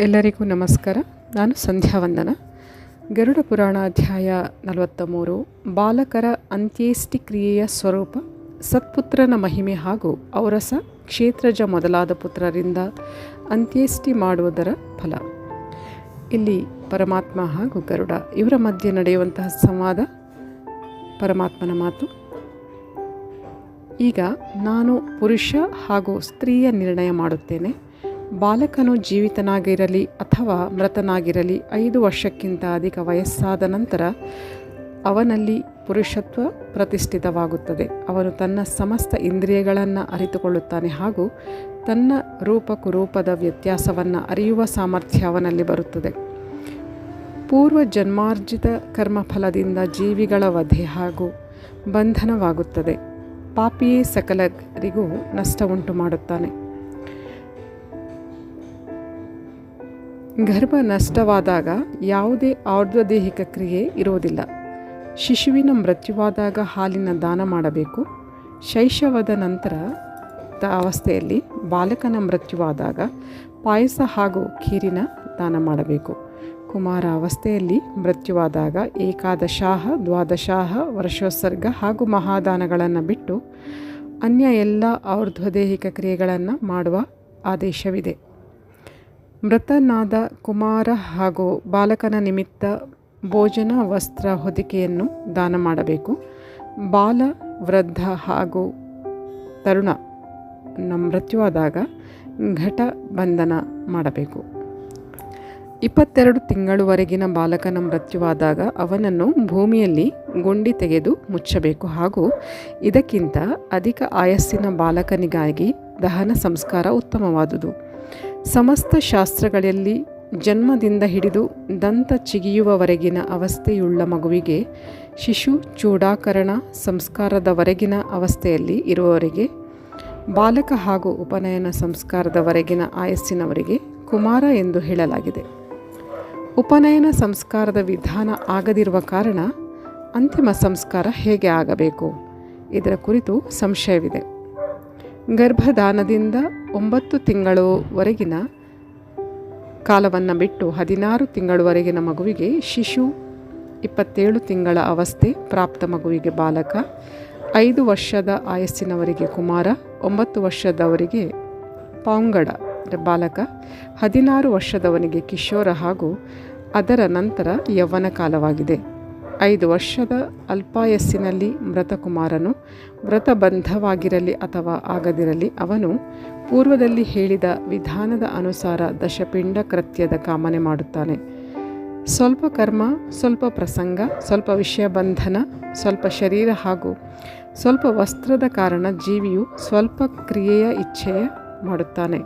ಎಲ್ಲರಿಗೂ ನಮಸ್ಕಾರ. ನಾನು ಸಂಧ್ಯಾ ವಂದನ. ಗರುಡ ಪುರಾಣ ಅಧ್ಯಾಯ ನಲವತ್ತ ಮೂರು ಬಾಲಕರ ಅಂತ್ಯೇಷ್ಟಿ ಕ್ರಿಯೆಯ ಸ್ವರೂಪ, ಸತ್ಪುತ್ರನ ಮಹಿಮೆ ಹಾಗೂ ಔರಸ ಕ್ಷೇತ್ರಜ ಮೊದಲಾದ ಪುತ್ರರಿಂದ ಅಂತ್ಯೇಷ್ಟಿ ಮಾಡುವುದರ ಫಲ. ಇಲ್ಲಿ ಪರಮಾತ್ಮ ಹಾಗೂ ಗರುಡ ಇವರ ಮಧ್ಯೆ ನಡೆಯುವಂತಹ ಸಂವಾದ, ಪರಮಾತ್ಮನ ಮಾತು. ಈಗ ನಾನು ಪುರುಷ ಹಾಗೂ ಸ್ತ್ರೀಯ ನಿರ್ಣಯ ಮಾಡುತ್ತೇನೆ. ಬಾಲಕನು ಜೀವಿತನಾಗಿರಲಿ ಅಥವಾ ಮೃತನಾಗಿರಲಿ ಐದು ವರ್ಷಕ್ಕಿಂತ ಅಧಿಕ ವಯಸ್ಸಾದ ನಂತರ ಅವನಲ್ಲಿ ಪುರುಷತ್ವ ಪ್ರತಿಷ್ಠಿತವಾಗುತ್ತದೆ. ಅವನು ತನ್ನ ಸಮಸ್ತ ಇಂದ್ರಿಯಗಳನ್ನು ಅರಿತುಕೊಳ್ಳುತ್ತಾನೆ ಹಾಗೂ ತನ್ನ ರೂಪ ಕುರೂಪದ ವ್ಯತ್ಯಾಸವನ್ನು ಅರಿಯುವ ಸಾಮರ್ಥ್ಯ ಅವನಲ್ಲಿ ಬರುತ್ತದೆ. ಪೂರ್ವ ಜನ್ಮಾರ್ಜಿತ ಕರ್ಮಫಲದಿಂದ ಜೀವಿಗಳ ವಧೆ ಹಾಗೂ ಬಂಧನವಾಗುತ್ತದೆ. ಪಾಪಿಯೇ ಸಕಲರಿಗೂ ನಷ್ಟ ಉಂಟು ಮಾಡುತ್ತಾನೆ ಗರ್ಭ ನಷ್ಟವಾದಾಗ ಯಾವುದೇ ಔರ್ಧ್ವದೇಹಿಕ ಕ್ರಿಯೆ ಇರುವುದಿಲ್ಲ ಶಿಶುವಿನ ಮೃತ್ಯುವಾದಾಗ ಹಾಲಿನ ದಾನ ಮಾಡಬೇಕು. ಶೈಶವದ ನಂತರ ಅವಸ್ಥೆಯಲ್ಲಿ ಬಾಲಕನ ಮೃತ್ಯುವಾದಾಗ ಪಾಯಸ ಹಾಗೂ ಖೀರಿನ ದಾನ ಮಾಡಬೇಕು. ಕುಮಾರ ಅವಸ್ಥೆಯಲ್ಲಿ ಮೃತ್ಯುವಾದಾಗ ಏಕಾದಶಾಹ, ದ್ವಾದಶಾಹ, ವರ್ಷೋತ್ಸರ್ಗ ಹಾಗೂ ಮಹಾದಾನಗಳನ್ನು ಬಿಟ್ಟು ಅನ್ಯ ಎಲ್ಲ ಔರ್ಧ್ವದೇಹಿಕ ಕ್ರಿಯೆಗಳನ್ನು ಮಾಡುವ ಆದೇಶವಿದೆ. ಮೃತನಾದ ಕುಮಾರ ಹಾಗೂ ಬಾಲಕನ ನಿಮಿತ್ತ ಭೋಜನ ವಸ್ತ್ರ ಹೊದಿಕೆಯನ್ನು ದಾನ ಮಾಡಬೇಕು. ಬಾಲ, ವೃದ್ಧ ಹಾಗೂ ತರುಣ ಮೃತ್ಯುವಾದಾಗ ಘಟ ಬಂಧನ ಮಾಡಬೇಕು. ಇಪ್ಪತ್ತೆರಡು ತಿಂಗಳವರೆಗಿನ ಬಾಲಕನ ಮೃತ್ಯುವಾದಾಗ ಅವನನ್ನು ಭೂಮಿಯಲ್ಲಿ ಗುಂಡಿ ತೆಗೆದು ಮುಚ್ಚಬೇಕು ಹಾಗೂ ಇದಕ್ಕಿಂತ ಅಧಿಕ ಆಯಸ್ಸಿನ ಬಾಲಕನಿಗಾಗಿ ದಹನ ಸಂಸ್ಕಾರ ಉತ್ತಮವಾದುದು. ಸಮಸ್ತ ಶಾಸ್ತ್ರಗಳಲ್ಲಿ ಜನ್ಮದಿಂದ ಹಿಡಿದು ದಂತ ಚಿಗಿಯುವವರೆಗಿನ ಅವಸ್ಥೆಯುಳ್ಳ ಮಗುವಿಗೆ ಶಿಶು ಚೂಡಾಕರಣ ಸಂಸ್ಕಾರದವರೆಗಿನ ಅವಸ್ಥೆಯಲ್ಲಿ ಇರುವವರಿಗೆ, ಬಾಲಕ ಹಾಗೂ ಉಪನಯನ ಸಂಸ್ಕಾರದವರೆಗಿನ ಆಯಸ್ಸಿನವರಿಗೆ ಕುಮಾರ ಎಂದು ಹೇಳಲಾಗಿದೆ. ಉಪನಯನ ಸಂಸ್ಕಾರದ ವಿಧಾನ ಆಗದಿರುವ ಕಾರಣ ಅಂತಿಮ ಸಂಸ್ಕಾರ ಹೇಗೆ ಆಗಬೇಕು? ಇದರ ಕುರಿತು ಸಂಶಯವಿದೆ. ಗರ್ಭದಾನದಿಂದ ಒಂಬತ್ತು ತಿಂಗಳವರೆಗಿನ ಕಾಲವನ್ನು ಬಿಟ್ಟು ಹದಿನಾರು ತಿಂಗಳವರೆಗಿನ ಮಗುವಿಗೆ ಶಿಶು ಇಪ್ಪತ್ತೇಳು ತಿಂಗಳ ಅವಸ್ಥೆ ಪ್ರಾಪ್ತ ಮಗುವಿಗೆ ಬಾಲಕ, ಐದು ವರ್ಷದ ಆಯಸ್ಸಿನವರಿಗೆ ಕುಮಾರ, ಒಂಬತ್ತು ವರ್ಷದವರಿಗೆ ಪಾಂಗಡ ಬಾಲಕ, ಹದಿನಾರು ವರ್ಷದವನಿಗೆ ಕಿಶೋರ ಹಾಗೂ ಅದರ ನಂತರ ಯೌವನ ಕಾಲವಾಗಿದೆ. ಐದು ವರ್ಷದ ಅಲ್ಪಾಯಸ್ಸಿನಲ್ಲಿ ಮೃತಕುಮಾರನು ಮೃತಬಂಧವಾಗಿರಲಿ ಅಥವಾ ಆಗದಿರಲಿ, ಅವನು ಪೂರ್ವದಲ್ಲಿ ಹೇಳಿದ ವಿಧಾನದ ಅನುಸಾರ ದಶಪಿಂಡ ಕೃತ್ಯದ ಕಾಮನೆ ಮಾಡುತ್ತಾನೆ. ಸ್ವಲ್ಪ ಕರ್ಮ, ಸ್ವಲ್ಪ ಪ್ರಸಂಗ, ಸ್ವಲ್ಪ ವಿಷಯ ಬಂಧನ, ಸ್ವಲ್ಪ ಶರೀರ ಹಾಗೂ ಸ್ವಲ್ಪ ವಸ್ತ್ರದ ಕಾರಣ ಜೀವಿಯು ಸ್ವಲ್ಪ ಕ್ರಿಯೆಯ ಇಚ್ಛೆಯ ಮಾಡುತ್ತಾನೆ.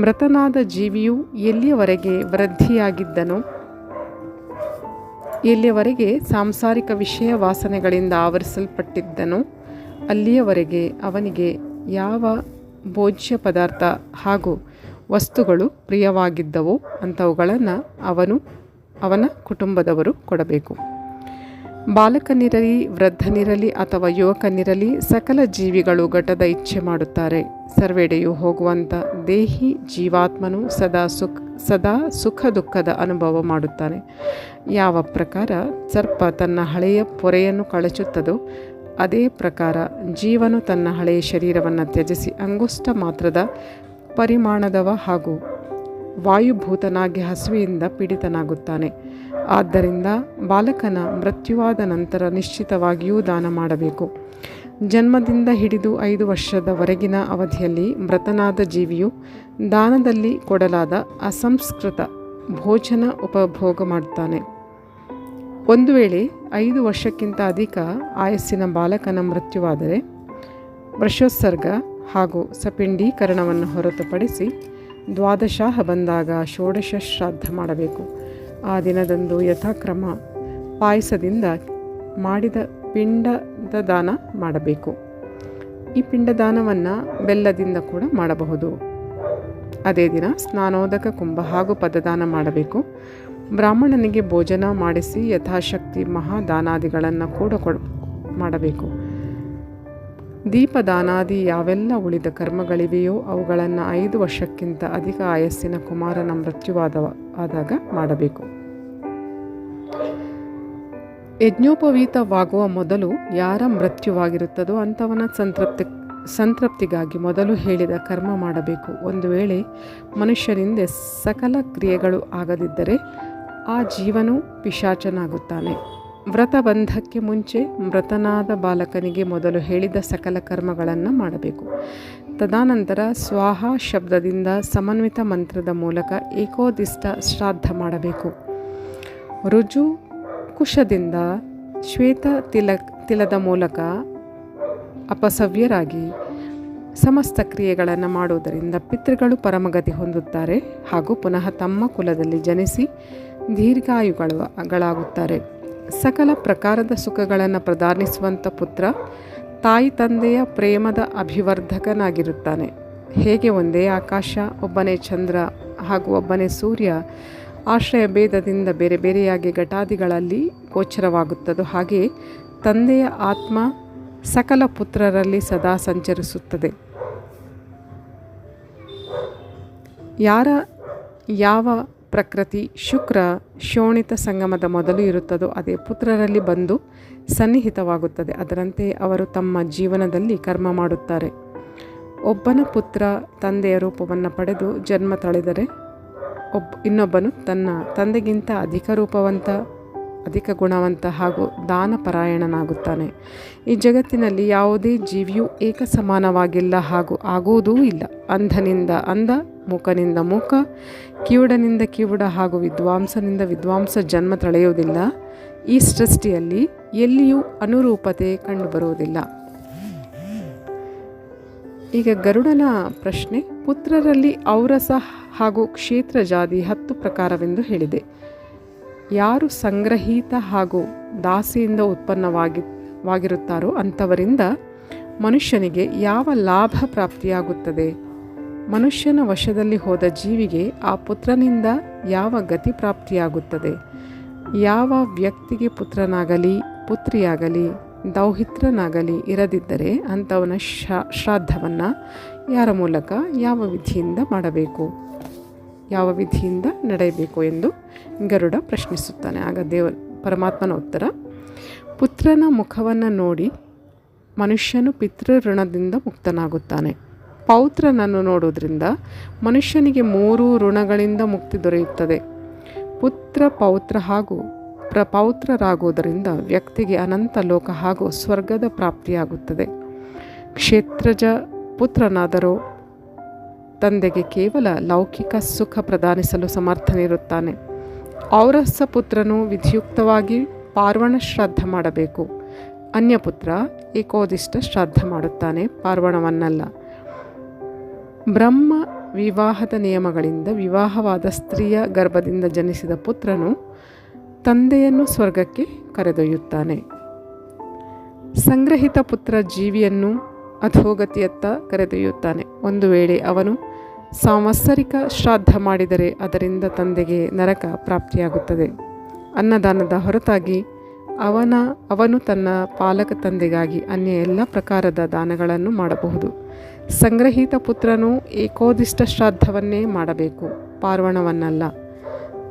ಮೃತನಾದ ಜೀವಿಯು ಎಲ್ಲಿಯವರೆಗೆ ವೃದ್ಧಿಯಾಗಿದ್ದನೋ ಎಲ್ಲಿಯವರೆಗೆ ಸಾಂಸಾರಿಕ ವಿಷಯ ವಾಸನೆಗಳಿಂದ ಆವರಿಸಲ್ಪಟ್ಟಿದ್ದನು. ಅಲ್ಲಿಯವರೆಗೆ ಅವನಿಗೆ ಯಾವ ಭೋಜ್ಯ ಪದಾರ್ಥ ಹಾಗೂ ವಸ್ತುಗಳು ಪ್ರಿಯವಾಗಿದ್ದವೋ ಅಂಥವುಗಳನ್ನು ಅವನು, ಅವನ ಕುಟುಂಬದವರು ಕೊಡಬೇಕು. ಬಾಲಕನಿರಲಿ, ವೃದ್ಧನಿರಲಿ ಅಥವಾ ಯುವಕನಿರಲಿ ಸಕಲ ಜೀವಿಗಳು ಘಟದ ಇಚ್ಛೆ ಮಾಡುತ್ತಾರೆ. ಸರ್ವೆಡೆಯು ಹೋಗುವಂಥ ದೇಹಿ ಜೀವಾತ್ಮನು ಸದಾ ಸುಖ ಸದಾ ಸುಖ ದುಃಖದ ಅನುಭವ ಮಾಡುತ್ತಾನೆ. ಯಾವ ಪ್ರಕಾರ ಸರ್ಪ ತನ್ನ ಹಳೆಯ ಪೊರೆಯನ್ನು ಕಳಚುತ್ತದೋ, ಅದೇ ಪ್ರಕಾರ ಜೀವನು ತನ್ನ ಹಳೆಯ ಶರೀರವನ್ನು ತ್ಯಜಿಸಿ ಅಂಗುಷ್ಟ ಮಾತ್ರದ ಪರಿಮಾಣದವ ಹಾಗೂ ವಾಯುಭೂತನಾಗಿ ಹಸುವಿಯಿಂದ ಪೀಡಿತನಾಗುತ್ತಾನೆ. ಆದ್ದರಿಂದ ಬಾಲಕನ ಮೃತ್ಯುವಾದ ನಂತರ ನಿಶ್ಚಿತವಾಗಿಯೂ ದಾನ ಮಾಡಬೇಕು. ಜನ್ಮದಿಂದ ಹಿಡಿದು ಐದು ವರ್ಷದವರೆಗಿನ ಅವಧಿಯಲ್ಲಿ ಮೃತನಾದ ಜೀವಿಯು ದಾನದಲ್ಲಿ ಕೊಡಲಾದ ಅಸಂಸ್ಕೃತ ಭೋಜನ ಉಪಭೋಗ ಮಾಡುತ್ತಾನೆ. ಒಂದು ವೇಳೆ ಐದು ವರ್ಷಕ್ಕಿಂತ ಅಧಿಕ ಆಯಸ್ಸಿನ ಬಾಲಕನ ಮೃತ್ಯುವಾದರೆ ವೃಷೋತ್ಸರ್ಗ ಹಾಗೂ ಸಪಿಂಡೀಕರಣವನ್ನು ಹೊರತುಪಡಿಸಿ ದ್ವಾದಶಾಹ ಬಂದಾಗ ಷೋಡಶ ಶ್ರಾದ್ದ ಮಾಡಬೇಕು. ಆ ದಿನದಂದು ಯಥಾಕ್ರಮ ಪಾಯಸದಿಂದ ಮಾಡಿದ ಪಿಂಡದ ದಾನ ಮಾಡಬೇಕು. ಈ ಪಿಂಡದಾನವನ್ನು ಬೆಲ್ಲದಿಂದ ಕೂಡ ಮಾಡಬಹುದು. ಅದೇ ದಿನ ಸ್ನಾನೋದಕ ಕುಂಭ ಹಾಗೂ ಪದದಾನ ಮಾಡಬೇಕು. ಬ್ರಾಹ್ಮಣನಿಗೆ ಭೋಜನ ಮಾಡಿಸಿ ಯಥಾಶಕ್ತಿ ಮಹಾದಾನಾದಿಗಳನ್ನು ಕೂಡ ಕೊಡ ಮಾಡಬೇಕು. ದೀಪದಾನಾದಿ ಯಾವೆಲ್ಲ ಉಳಿದ ಕರ್ಮಗಳಿವೆಯೋ ಅವುಗಳನ್ನು ಐದು ವರ್ಷಕ್ಕಿಂತ ಅಧಿಕ ಆಯಸ್ಸಿನ ಕುಮಾರನ ಮೃತ್ಯುವಾದ ಆದಾಗ ಮಾಡಬೇಕು. ಯಜ್ಞೋಪವೀತವಾಗುವ ಮೊದಲು ಯಾರ ಮೃತ್ಯುವಾಗಿರುತ್ತದೋ ಅಂಥವನ ಸಂತೃಪ್ತಿ, ಸಂತೃಪ್ತಿಗಾಗಿ ಮೊದಲು ಹೇಳಿದ ಕರ್ಮ ಮಾಡಬೇಕು. ಒಂದು ವೇಳೆ ಮನುಷ್ಯರಿಂದ ಸಕಲ ಕ್ರಿಯೆಗಳು ಆಗದಿದ್ದರೆ ಆ ಜೀವನು ಪಿಶಾಚನಾಗುತ್ತಾನೆ. ವ್ರತಬಂಧಕ್ಕೆ ಮುಂಚೆ ಮೃತನಾದ ಬಾಲಕನಿಗೆ ಮೊದಲು ಹೇಳಿದ ಸಕಲ ಕರ್ಮಗಳನ್ನು ಮಾಡಬೇಕು. ತದನಂತರ ಸ್ವಾಹ ಶಬ್ದದಿಂದ ಸಮನ್ವಿತ ಮಂತ್ರದ ಮೂಲಕ ಏಕೋದಿಷ್ಟ ಶ್ರಾದ್ದ ಮಾಡಬೇಕು. ರುಜು ಕುಶದಿಂದ ಶ್ವೇತ ತಿಲ ತಿಲದ ಮೂಲಕ ಅಪಸವ್ಯರಾಗಿ ಸಮಸ್ತ ಕ್ರಿಯೆಗಳನ್ನು ಮಾಡುವುದರಿಂದ ಪಿತೃಗಳು ಪರಮಗತಿ ಹೊಂದುತ್ತಾರೆ ಹಾಗೂ ಪುನಃ ತಮ್ಮ ಕುಲದಲ್ಲಿ ಜನಿಸಿ ದೀರ್ಘಾಯುಗಳಾಗುತ್ತಾರೆ ಸಕಲ ಪ್ರಕಾರದ ಸುಖಗಳನ್ನು ಪ್ರದಾನಿಸುವಂಥ ಪುತ್ರ ತಾಯಿ ತಂದೆಯ ಪ್ರೇಮದ ಅಭಿವರ್ಧಕನಾಗಿರುತ್ತಾನೆ. ಹೇಗೆ ಒಂದೇ ಆಕಾಶ, ಒಬ್ಬನೇ ಚಂದ್ರ ಹಾಗೂ ಒಬ್ಬನೇ ಸೂರ್ಯ ಆಶ್ರಯ ಭೇದದಿಂದ ಬೇರೆ ಬೇರೆಯಾಗಿ ಘಟಾದಿಗಳಲ್ಲಿ ಗೋಚರವಾಗುತ್ತದೋ. ಹಾಗೆ ತಂದೆಯ ಆತ್ಮ ಸಕಲ ಪುತ್ರರಲ್ಲಿ ಸದಾ ಸಂಚರಿಸುತ್ತದೆ. ಯಾರ ಯಾವ ಪ್ರಕೃತಿ ಶುಕ್ರ ಶೋಣಿತ ಸಂಗಮದ ಮೊದಲು ಇರುತ್ತದೋ ಅದೇ ಪುತ್ರರಲ್ಲಿ ಬಂದು ಸನ್ನಿಹಿತವಾಗುತ್ತದೆ. ಅದರಂತೆ ಅವರು ತಮ್ಮ ಜೀವನದಲ್ಲಿ ಕರ್ಮ ಮಾಡುತ್ತಾರೆ. ಒಬ್ಬನ ಪುತ್ರ ತಂದೆಯ ರೂಪವನ್ನು ಪಡೆದು ಜನ್ಮ ತಳೆದರೆ ಒಬ್ಬ ಇನ್ನೊಬ್ಬನು ತನ್ನ ತಂದೆಗಿಂತ ಅಧಿಕ ರೂಪವಂತ, ಅಧಿಕ ಗುಣವಂತ ಹಾಗೂ ದಾನಪರಾಯಣನಾಗುತ್ತಾನೆ. ಈ ಜಗತ್ತಿನಲ್ಲಿ ಯಾವುದೇ ಜೀವಿಯು ಏಕ ಸಮಾನವಾಗಿಲ್ಲ ಹಾಗೂ ಆಗುವುದೂ ಇಲ್ಲ. ಅಂಧನಿಂದ ಅಂಧ, ಮೂಕನಿಂದ ಮುಖ ಕಿವುಡನಿಂದ ಕಿವುಡ ಹಾಗೂ ವಿದ್ವಾಂಸನಿಂದ ವಿದ್ವಾಂಸ ಜನ್ಮ ತಳೆಯುವುದಿಲ್ಲ. ಈ ಸೃಷ್ಟಿಯಲ್ಲಿ ಎಲ್ಲಿಯೂ ಅನುರೂಪತೆ ಕಂಡುಬರುವುದಿಲ್ಲ. ಈಗ ಗರುಡನ ಪ್ರಶ್ನೆ, ಪುತ್ರರಲ್ಲಿ ಔರಸ ಹಾಗೂ ಕ್ಷೇತ್ರ ಜಾತಿ ಹತ್ತು ಪ್ರಕಾರವೆಂದು ಹೇಳಿದೆ. ಯಾರು ಸಂಗ್ರಹೀತ ಹಾಗೂ ದಾಸಿಯಿಂದ ಉತ್ಪನ್ನವಾಗಿ, ವಾಗಿರುತ್ತಾರೋ ಅಂಥವರಿಂದ ಮನುಷ್ಯನಿಗೆ ಯಾವ ಲಾಭ ಪ್ರಾಪ್ತಿಯಾಗುತ್ತದೆ? ಮನುಷ್ಯನ ವಶದಲ್ಲಿ ಹೋದ ಜೀವಿಗೆ ಆ ಪುತ್ರನಿಂದ ಯಾವ ಗತಿ ಪ್ರಾಪ್ತಿಯಾಗುತ್ತದೆ? ಯಾವ ವ್ಯಕ್ತಿಗೆ ಪುತ್ರನಾಗಲಿ, ಪುತ್ರಿಯಾಗಲಿ ದೌಹಿತ್ರನಾಗಲಿ ಇರದಿದ್ದರೆ ಅಂಥವನ ಶ್ರಾದ್ದವನ್ನು ಯಾರ ಮೂಲಕ ಯಾವ ವಿಧಿಯಿಂದ ಮಾಡಬೇಕು? ಯಾವ ವಿಧಿಯಿಂದ ನಡೆಯಬೇಕು ಎಂದು ಗರುಡ ಪ್ರಶ್ನಿಸುತ್ತಾನೆ. ಆಗ ದೇವ ಪರಮಾತ್ಮನ ಉತ್ತರ, ಪುತ್ರನ ಮುಖವನ್ನು ನೋಡಿ ಮನುಷ್ಯನು ಪಿತೃಋಣದಿಂದ ಮುಕ್ತನಾಗುತ್ತಾನೆ. ಪೌತ್ರನನ್ನು ನೋಡುವುದರಿಂದ ಮನುಷ್ಯನಿಗೆ ಮೂರು ಋಣಗಳಿಂದ ಮುಕ್ತಿ ದೊರೆಯುತ್ತದೆ. ಪುತ್ರ, ಪೌತ್ರ ಹಾಗೂ ಪ್ರಪೌತ್ರರಾಗುವುದರಿಂದ ವ್ಯಕ್ತಿಗೆ ಅನಂತ ಲೋಕ ಹಾಗೂ ಸ್ವರ್ಗದ ಪ್ರಾಪ್ತಿಯಾಗುತ್ತದೆ. ಕ್ಷೇತ್ರಜ ಪುತ್ರನಾದರೂ ತಂದೆಗೆ ಕೇವಲ ಲೌಕಿಕ ಸುಖ ಪ್ರದಾನಿಸಲು ಸಮರ್ಥನಿರುತ್ತಾನೆ. ಔರಸ ಪುತ್ರನು ವಿಧಿಯುಕ್ತವಾಗಿ ಪಾರ್ವಣ ಶ್ರಾದ್ದ ಮಾಡಬೇಕು. ಅನ್ಯಪುತ್ರ ಏಕೋದಿಷ್ಟ ಶ್ರಾದ್ದ ಮಾಡುತ್ತಾನೆ, ಪಾರ್ವಣವನ್ನಲ್ಲ. ಬ್ರಹ್ಮ ವಿವಾಹದ ನಿಯಮಗಳಿಂದ ವಿವಾಹವಾದ ಸ್ತ್ರೀಯ ಗರ್ಭದಿಂದ ಜನಿಸಿದ ಪುತ್ರನು ತಂದೆಯನ್ನು ಸ್ವರ್ಗಕ್ಕೆ ಕರೆದೊಯ್ಯುತ್ತಾನೆ. ಸಂಗ್ರಹಿತ ಪುತ್ರ ಜೀವಿಯನ್ನು ಅಧೋಗತಿಯತ್ತ ಕರೆದೊಯ್ಯುತ್ತಾನೆ. ಒಂದು ವೇಳೆ ಅವನು ಸಾಂವತ್ಸರಿಕ ಶ್ರಾದ್ದ ಮಾಡಿದರೆ ಅದರಿಂದ ತಂದೆಗೆ ನರಕ ಪ್ರಾಪ್ತಿಯಾಗುತ್ತದೆ. ಅನ್ನದಾನದ ಹೊರತಾಗಿ ಅವನ, ಅವನು ತನ್ನ ಪಾಲಕ ತಂದೆಗಾಗಿ ಅನ್ಯ ಎಲ್ಲ ಪ್ರಕಾರದ ದಾನಗಳನ್ನು ಮಾಡಬಹುದು. ಸಂಗ್ರಹಿತ ಪುತ್ರನು ಏಕೋದಿಷ್ಟ ಶ್ರಾದ್ದವನ್ನೇ ಮಾಡಬೇಕು. ಪಾರ್ವಣವನ್ನಲ್ಲ.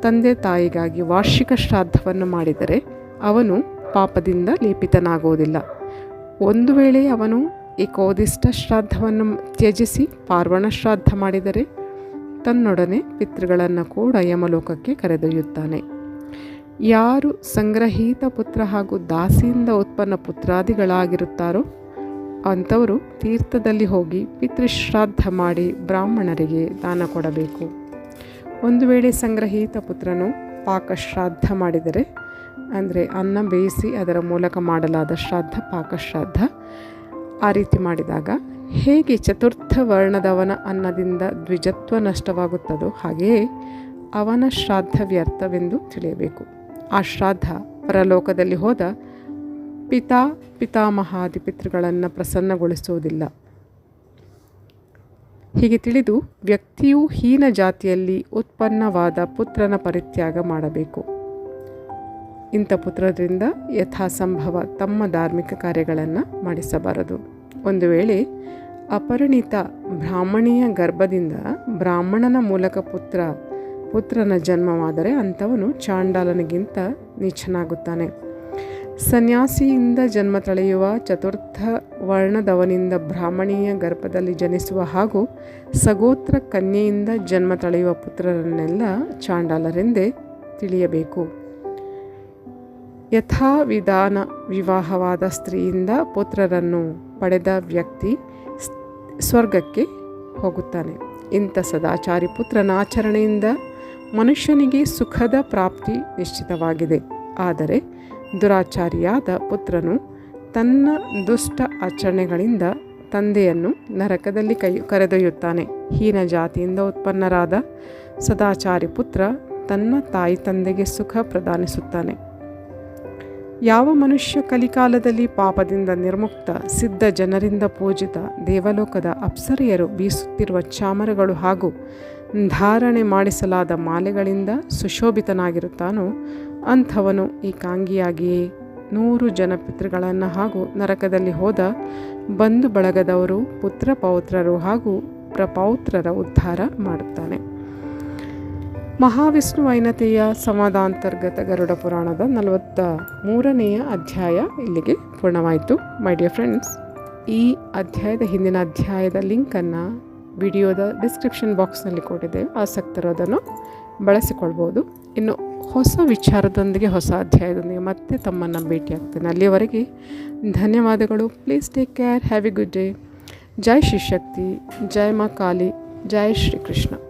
ತಂದೆ ತಾಯಿಗಾಗಿ ವಾರ್ಷಿಕ ಶ್ರಾದ್ದವನ್ನು ಮಾಡಿದರೆ ಅವನು ಪಾಪದಿಂದ ಲೇಪಿತನಾಗುವುದಿಲ್ಲ. ಒಂದು ವೇಳೆ ಅವನು ಏಕೋದಿಷ್ಟ ಶ್ರಾದ್ದವನ್ನು ತ್ಯಜಿಸಿ ಪಾರ್ವಣ ಶ್ರಾದ್ದ ಮಾಡಿದರೆ ತನ್ನೊಡನೆ ಪಿತೃಗಳನ್ನು ಕೂಡ ಯಮಲೋಕಕ್ಕೆ ಕರೆದೊಯ್ಯುತ್ತಾನೆ. ಯಾರು ಸಂಗ್ರಹೀತ ಪುತ್ರ ಹಾಗೂ ದಾಸಿಯಿಂದ ಉತ್ಪನ್ನ ಪುತ್ರಾದಿಗಳಾಗಿರುತ್ತಾರೋ ಅಂಥವರು ತೀರ್ಥದಲ್ಲಿ ಹೋಗಿ ಪಿತೃಶ್ರಾದ್ದ ಮಾಡಿ ಬ್ರಾಹ್ಮಣರಿಗೆ ದಾನ ಕೊಡಬೇಕು. ಒಂದು ವೇಳೆ ಸಂಗ್ರಹೀತ ಪುತ್ರನು ಪಾಕಶ್ರಾದ್ದ ಮಾಡಿದರೆ, ಅಂದರೆ ಅನ್ನ ಬೇಯಿಸಿ ಅದರ ಮೂಲಕ ಮಾಡಲಾದ ಶ್ರಾದ್ದ ಪಾಕಶ್ರಾದ್ದ ಆ ರೀತಿ ಮಾಡಿದಾಗ ಹೇಗೆ ಚತುರ್ಥ ವರ್ಣದವನ ಅನ್ನದಿಂದ ದ್ವಿಜತ್ವ ನಷ್ಟವಾಗುತ್ತದೋ ಹಾಗೆಯೇ ಅವನ ಶ್ರಾದ್ದ ವ್ಯರ್ಥವೆಂದು ತಿಳಿಯಬೇಕು. ಆ ಶ್ರಾದ್ದ ಪರಲೋಕದಲ್ಲಿ ಹೋದ ಪಿತಾ, ಪಿತಾಮಹಾದಿ ಪಿತೃಗಳನ್ನು ಪ್ರಸನ್ನಗೊಳಿಸುವುದಿಲ್ಲ. ಹೀಗೆ ತಿಳಿದು ವ್ಯಕ್ತಿಯು ಹೀನ ಜಾತಿಯಲ್ಲಿ ಉತ್ಪನ್ನವಾದ ಪುತ್ರನ ಪರಿತ್ಯಾಗ ಮಾಡಬೇಕು. ಇಂಥ ಪುತ್ರರಿಂದ ಯಥಾಸಂಭವ ತಮ್ಮ ಧಾರ್ಮಿಕ ಕಾರ್ಯಗಳನ್ನು ಮಾಡಿಸಬಾರದು. ಒಂದು ವೇಳೆ ಅಪರಿಣಿತ ಬ್ರಾಹ್ಮಣಿಯ ಗರ್ಭದಿಂದ ಬ್ರಾಹ್ಮಣನ ಮೂಲಕ ಪುತ್ರ, ಪುತ್ರನ ಜನ್ಮವಾದರೆ ಅಂಥವನು ಚಾಂಡಾಲನಿಗಿಂತ ನೀಚನಾಗುತ್ತಾನೆ. ಸನ್ಯಾಸಿಯಿಂದ ಜನ್ಮ ತಳೆಯುವ ಚತುರ್ಥ ವರ್ಣದವನಿಂದ ಬ್ರಾಹ್ಮಣೀಯ ಗರ್ಭದಲ್ಲಿ ಜನಿಸುವ ಹಾಗೂ ಸಗೋತ್ರ ಕನ್ಯೆಯಿಂದ ಜನ್ಮ ತಳೆಯುವ ಪುತ್ರರನ್ನೆಲ್ಲ ಚಾಂಡಾಲರೆಂದೇ ತಿಳಿಯಬೇಕು. ಯಥಾವಿಧಾನ ವಿವಾಹವಾದ ಸ್ತ್ರೀಯಿಂದ ಪುತ್ರರನ್ನು ಪಡೆದ ವ್ಯಕ್ತಿ ಸ್ವರ್ಗಕ್ಕೆ ಹೋಗುತ್ತಾನೆ. ಇಂಥ ಸದಾಚಾರಿ ಪುತ್ರನ ಆಚರಣೆಯಿಂದ ಮನುಷ್ಯನಿಗೆ ಸುಖದ ಪ್ರಾಪ್ತಿ ನಿಶ್ಚಿತವಾಗಿದೆ. ಆದರೆ ದುರಾಚಾರಿಯಾದ ಪುತ್ರನು ತನ್ನ ದುಷ್ಟ ಆಚರಣೆಗಳಿಂದ ತಂದೆಯನ್ನು ನರಕದಲ್ಲಿ ಕೈ ಕರೆದೊಯ್ಯುತ್ತಾನೆ. ಹೀನ ಜಾತಿಯಿಂದ ಉತ್ಪನ್ನರಾದ ಸದಾಚಾರಿ ಪುತ್ರ ತನ್ನ ತಾಯಿ ತಂದೆಗೆ ಸುಖ ಪ್ರದಾನಿಸುತ್ತಾನೆ. ಯಾವ ಮನುಷ್ಯ ಕಲಿಕಾಲದಲ್ಲಿ ಪಾಪದಿಂದ ನಿರ್ಮುಕ್ತ, ಸಿದ್ಧ ಜನರಿಂದ ಪೂಜಿತ ದೇವಲೋಕದ ಅಪ್ಸರಿಯರು ಬೀಸುತ್ತಿರುವ ಚಾಮರಗಳು ಹಾಗೂ ಧಾರಣೆ ಮಾಡಿಸಲಾದ ಮಾಲೆಗಳಿಂದ ಸುಶೋಭಿತನಾಗಿರುತ್ತಾನೋ ಅಂಥವನು ಏಕಾಂಗಿಯಾಗಿಯೇ ನೂರು ಜನ ಪಿತೃಗಳನ್ನು ಹಾಗೂ ನರಕದಲ್ಲಿ ಹೋದ ಬಂಧು ಬಳಗದವರು ಪುತ್ರ ಪೌತ್ರರು ಹಾಗೂ ಪ್ರಪೌತ್ರರ ಉದ್ಧಾರ ಮಾಡುತ್ತಾನೆ. ಮಹಾವಿಷ್ಣು ವೈನತೆಯ ಸಂವಾದಾಂತರ್ಗತ ಗರುಡ ಪುರಾಣದ ನಲವತ್ತ ಮೂರನೆಯ ಅಧ್ಯಾಯ ಇಲ್ಲಿಗೆ ಪೂರ್ಣವಾಯಿತು. ಮೈ ಡಿಯರ್ ಫ್ರೆಂಡ್ಸ್ ಈ ಅಧ್ಯಾಯದ ಹಿಂದಿನ ಅಧ್ಯಾಯದ ಲಿಂಕನ್ನು ವಿಡಿಯೋದ ಡಿಸ್ಕ್ರಿಪ್ಷನ್ ಬಾಕ್ಸ್ನಲ್ಲಿ ಕೊಟ್ಟಿದ್ದೇವೆ ಆಸಕ್ತರು ಅದನ್ನು ಬಳಸಿಕೊಳ್ಬೋದು. ಇನ್ನು ಹೊಸ ವಿಚಾರದೊಂದಿಗೆ ಹೊಸ ಅಧ್ಯಾಯದೊಂದಿಗೆ ಮತ್ತೆ ತಮ್ಮನ್ನು ಭೇಟಿಯಾಗ್ತೇನೆ. ಅಲ್ಲಿಯವರೆಗೆ ಧನ್ಯವಾದಗಳು. Please take care have a good day Jai Shri Shakti. Jai Ma Kali. Jai Shrikrishna